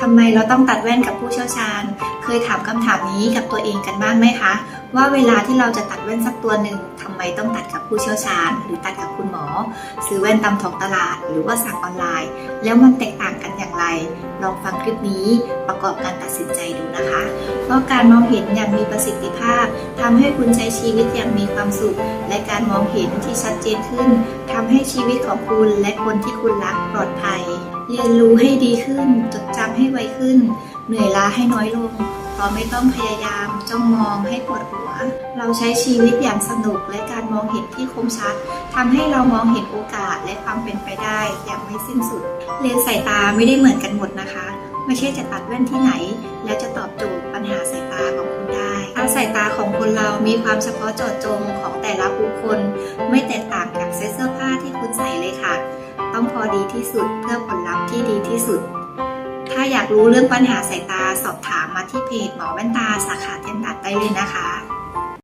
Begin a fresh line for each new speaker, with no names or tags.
ทำไมเราต้องตัดแว่นกับผู้เชี่ยวชาญ เคยถามคำถามนี้กับตัวเองกันบ้างไหมคะ ว่าเวลาที่เราจะตัดแว่นสักตัวหนึ่งทำไมต้องตัดกับผู้เชี่ยวชาญ หรือตัดกับคุณหมอ ซื้อแว่นตามท้องตลาด หรือว่าสั่งออนไลน์ แล้วมันแตกต่างกันอย่างไร ลองฟังคลิปนี้ประกอบการตัดสินใจดูนะคะ เพราะการมองเห็นอย่างมีประสิทธิภาพทำให้คุณใช้ชีวิตอย่างมีความสุข และการมองเห็นที่ชัดเจนขึ้นทำให้ชีวิตของคุณและคนที่คุณรักปลอดภัย เรียนรู้ให้ดีขึ้น จดจำให้ไวขึ้น เหนื่อยล้าให้น้อยลงเพราะไม่ต้องพยายามจ้องมองให้ปวดหัว เราใช้ชีวิตอย่างสนุกและการมองเห็นที่คมชัดทำให้เรามองเห็นโอกาสและความเป็นไปได้อย่างไม่สิ้นสุด เลนส์สายตาไม่ได้เหมือนกันหมดนะคะ ไม่ใช่จะตัดแว่นที่ไหน แล้วจะตอบโจทย์ปัญหาสายตาของคุณได้ถ้าสายตาของคนเรามีความเฉพาะเจาะจงของแต่ละบุคคล ไม่แตกต่างกับเสื้อผ้าที่คุณใส่เลยค่ะ ต้องพอดีที่สุดเพื่อผล ที่สุด ถ้าอยากรู้เรื่องปัญหาสายตาสอบถามมาที่เพจหมอแว่นตาสาขาเทนตัดได้เลยนะคะ